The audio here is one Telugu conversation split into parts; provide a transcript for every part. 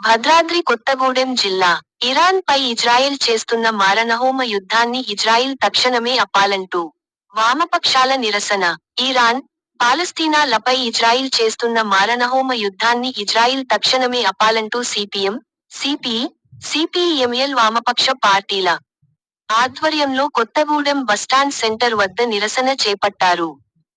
భద్రాద్రి కొత్తగూడెం జిల్లా. ఇరాన్ పై ఇజ్రాయెల్ చేస్తున్న మారణహోమ యుద్ధాన్ని ఇజ్రాయిల్ తక్షణమే అప్పాలంటూ వామపక్షాల నిరసన. ఇరాన్ పాలస్తీనాలపై ఇజ్రాయిల్ చేస్తున్న మారణహోమ యుద్ధాన్ని ఇజ్రాయిల్ తక్షణమే అప్పాలంటూ సిపిఎం సిపిఈ సిపిఎంఎల్ వామపక్ష పార్టీల ఆధ్వర్యంలో కొత్తగూడెం బస్టాండ్ సెంటర్ వద్ద నిరసన చేపట్టారు.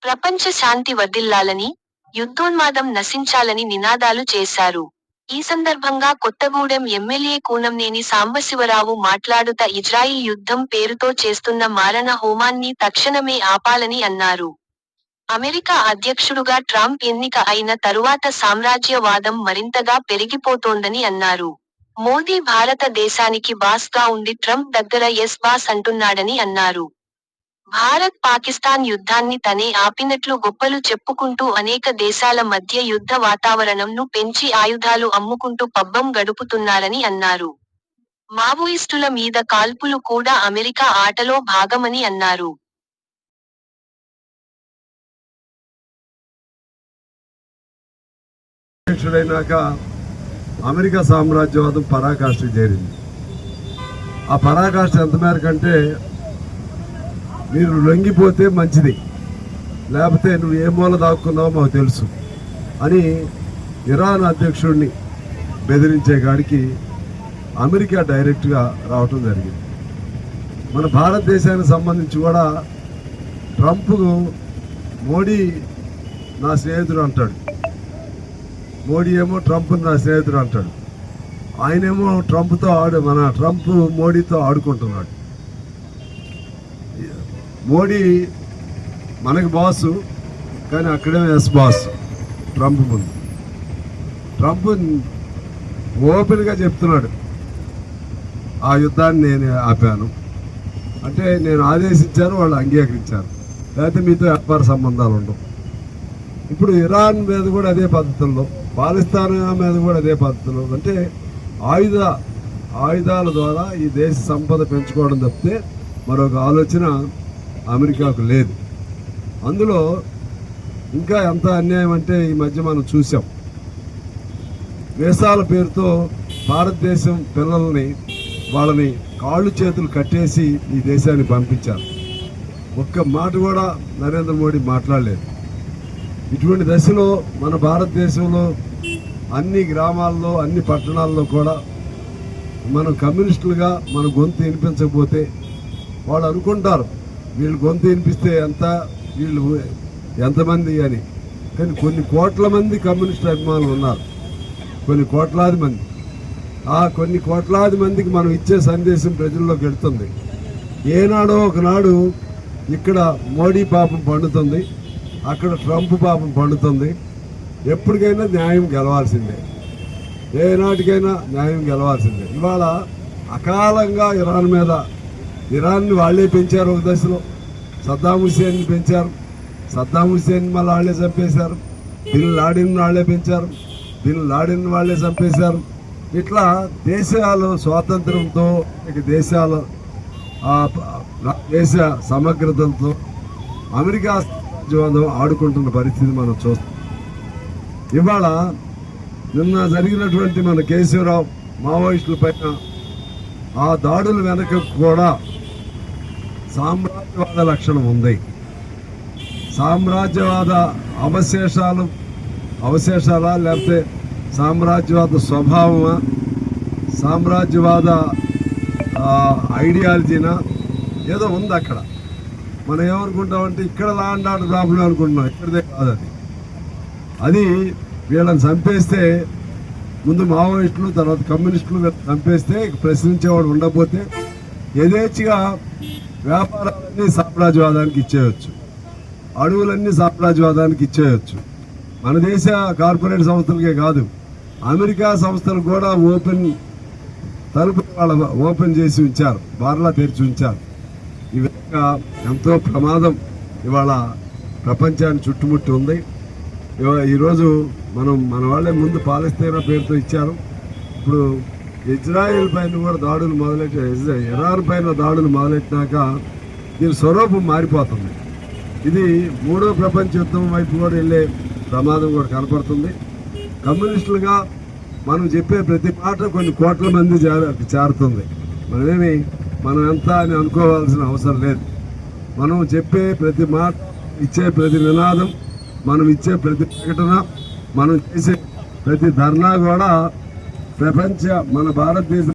ప్రపంచ శాంతి వదిల్లాలని యుద్ధోన్మాదం నశించాలని నినాదాలు చేశారు. ఈ సందర్భంగా కొత్తగూడెం ఎమ్మెల్యే కూనంనేని సాంబశివరావు మాట్లాడుత ఇజ్రాయిల్ యుద్ధం పేరుతో చేస్తున్న మారణ హోమాన్ని తక్షణమే ఆపాలని అన్నారు. అమెరికా అధ్యక్షుడుగా ట్రంప్ ఎన్నిక అయిన తరువాత సామ్రాజ్యవాదం మరింతగా పెరిగిపోతోందని అన్నారు. మోదీ భారతదేశానికి బాస్గా ఉండి ట్రంప్ దగ్గర ఎస్ బాస్ అంటున్నాడని అన్నారు. భారత్ పాకిస్తాన్ యుద్ధాన్ని తనే ఆపినట్లు గొప్పలు చెప్పుకుంటూ అనేక దేశాల మధ్య యుద్ధ వాతావరణంను పెంచి ఆయుధాలు అమ్ముకుంటూ పబ్బం గడుపుతున్నారని అన్నారు. మావోయిస్టుల మీద కాల్పులు కూడా అమెరికా ఆటలో భాగమని అన్నారు. అధ్యక్షుడైనాక అమెరికా సామ్రాజ్యవాదం పరాకాష్ఠ చేరింది. ఆ పరాకాష్ఠ ఎంత మేరకు అంటే మీరు లొంగిపోతే మంచిది. లేకపోతే నువ్వు ఏ మూల దాక్కున్నావో మాకు తెలుసు అని ఇరాన్ అధ్యక్షుడిని బెదిరించే కాడికి అమెరికా డైరెక్ట్గా రావటం జరిగింది. మన భారతదేశానికి సంబంధించి కూడా ట్రంప్ మోడీ నా స్నేహితుడు అంటాడు. మోడీ ఏమో ట్రంప్ నా స్నేహితుడు అంటాడు. ఆయనేమో ట్రంప్తో ఆడు మన ట్రంప్ మోడీతో ఆడుకుంటున్నాడు. మోడీ మనకి బాసు కానీ అక్కడే ఎస్ బాస్ ట్రంప్ ముందు. ట్రంప్ ఓపెన్గా చెప్తున్నాడు ఆ యుద్ధాన్ని నేను ఆపాను. అంటే నేను ఆదేశించాను వాళ్ళు అంగీకరించారు. లేకపోతే మీతో వ్యాపార సంబంధాలు ఉండవు. ఇప్పుడు ఇరాన్ మీద కూడా అదే పద్ధతుల్లో పాకిస్తాన్ మీద కూడా అదే పద్ధతిలో అంటే ఆయుధ ఆయుధాల ద్వారా ఈ దేశ సంపద పెంచుకోవడం తప్పితే మరొక ఆలోచన అమెరికాకు లేదు. అందులో ఇంకా ఎంత అన్యాయం అంటే ఈ మధ్య మనం చూసాం వేసాల పేరుతో భారతదేశం పిల్లల్ని వాళ్ళని కాళ్ళు చేతులు కట్టేసి ఈ దేశాన్ని పంపించారు. ఒక్క మాట కూడా నరేంద్ర మోడీ మాట్లాడలేదు. ఇటువంటి దశలో మన భారతదేశంలో అన్ని గ్రామాల్లో అన్ని పట్టణాల్లో కూడా మనం కమ్యూనిస్టులుగా మన గొంతు వినిపించకపోతే వాళ్ళు అనుకుంటారు వీళ్ళు గొంతు వినిపిస్తే ఎంత? వీళ్ళు ఎంతమంది అని. కానీ కొన్ని కోట్ల మంది కమ్యూనిస్ట్ అభిమానులు ఉన్నారు. కొన్ని కోట్లాది మంది. ఆ కొన్ని కోట్లాది మందికి మనం ఇచ్చే సందేశం ప్రజల్లోకి వెళుతుంది. ఏనాడో ఒకనాడు ఇక్కడ మోడీ పాపం పండుతుంది. అక్కడ ట్రంప్ పాపం పండుతుంది. ఎప్పటికైనా న్యాయం గెలవాల్సిందే. ఏనాటికైనా న్యాయం గెలవాల్సిందే. ఇవాళ అకాలంగా ఇరాన్ మీద ఇరాన్ని వాళ్ళే పెంచారు ఒక దశలో. సద్దాం హుసేన్ పెంచారు. సద్దాం హుసేన్ మళ్ళీ వాళ్ళే చంపేశారు. బిన్ లాడిన్ వాళ్ళే పెంచారు. బిన్ లాడిన్ వాళ్ళే చంపేశారు. ఇట్లా దేశాలు స్వాతంత్రంతో ఇక దేశాల దేశ సమగ్రతలతో అమెరికా సామ్రాజ్యవాదం ఆడుకుంటున్న పరిస్థితి మనం చూస్తాం. ఇవాళ నిన్న జరిగినటువంటి మన కేశవరావు మావోయిస్టుల పైన ఆ దాడుల వెనక కూడా సామ్రాజ్యవాద లక్షణం ఉంది. సామ్రాజ్యవాద అవశేషాలు అవశేషాలా లేకపోతే సామ్రాజ్యవాద స్వభావమా? సామ్రాజ్యవాద ఐడియాలజీనా? ఏదో ఉంది అక్కడ. మనం ఏమనుకుంటామంటే ఇక్కడ లాండ్ ఆర్డర్ ప్రాబ్లం అనుకుంటున్నాం. ఇక్కడదే కాదు అది అది వీళ్ళని చంపేస్తే ముందు మావోయిస్టులు తర్వాత కమ్యూనిస్టులు చంపేస్తే ప్రశ్నించేవాడు ఉండకపోతే యథేచ్ఛగా వ్యాపారాలన్నీ సామ్రాజ్యవాదానికి ఇచ్చేయచ్చు. అడవులన్నీ సామ్రాజ్యవాదానికి ఇచ్చేయచ్చు. మన దేశ కార్పొరేట్ సంస్థలకే కాదు అమెరికా సంస్థలు కూడా ఓపెన్ తలుపు వాళ్ళ ఓపెన్ చేసి ఉంచారు బార్లా తెరిచి ఉంచారు. ఈ విధంగా ఎంతో ప్రమాదం ఇవాళ ప్రపంచాన్ని చుట్టుముట్టి ఉంది. ఈరోజు మనం మన వాళ్ళే ముందు పాలస్తీనా పేరుతో ఇచ్చారు. ఇప్పుడు ఇజ్రాయెల్ పైన కూడా దాడులు మొదలెట్టి ఇరాన్ పైన దాడులు మొదలెట్టినాక దీని స్వరూపం మారిపోతుంది. ఇది మూడో ప్రపంచ యుద్ధం వైపు కూడా వెళ్ళే ప్రమాదం కూడా కనపడుతుంది. కమ్యూనిస్టులుగా మనం చెప్పే ప్రతి మాట కొన్ని కోట్ల మంది చేరుతుంది మనమేమి మనం ఎంత అని అనుకోవాల్సిన అవసరం లేదు. మనం చెప్పే ప్రతి మాట ఇచ్చే ప్రతి నినాదం మనం ఇచ్చే ప్రతి ప్రకటన మనం చేసే ప్రతి ధర్నా కూడా ప్రపంచ మన భారతదేశ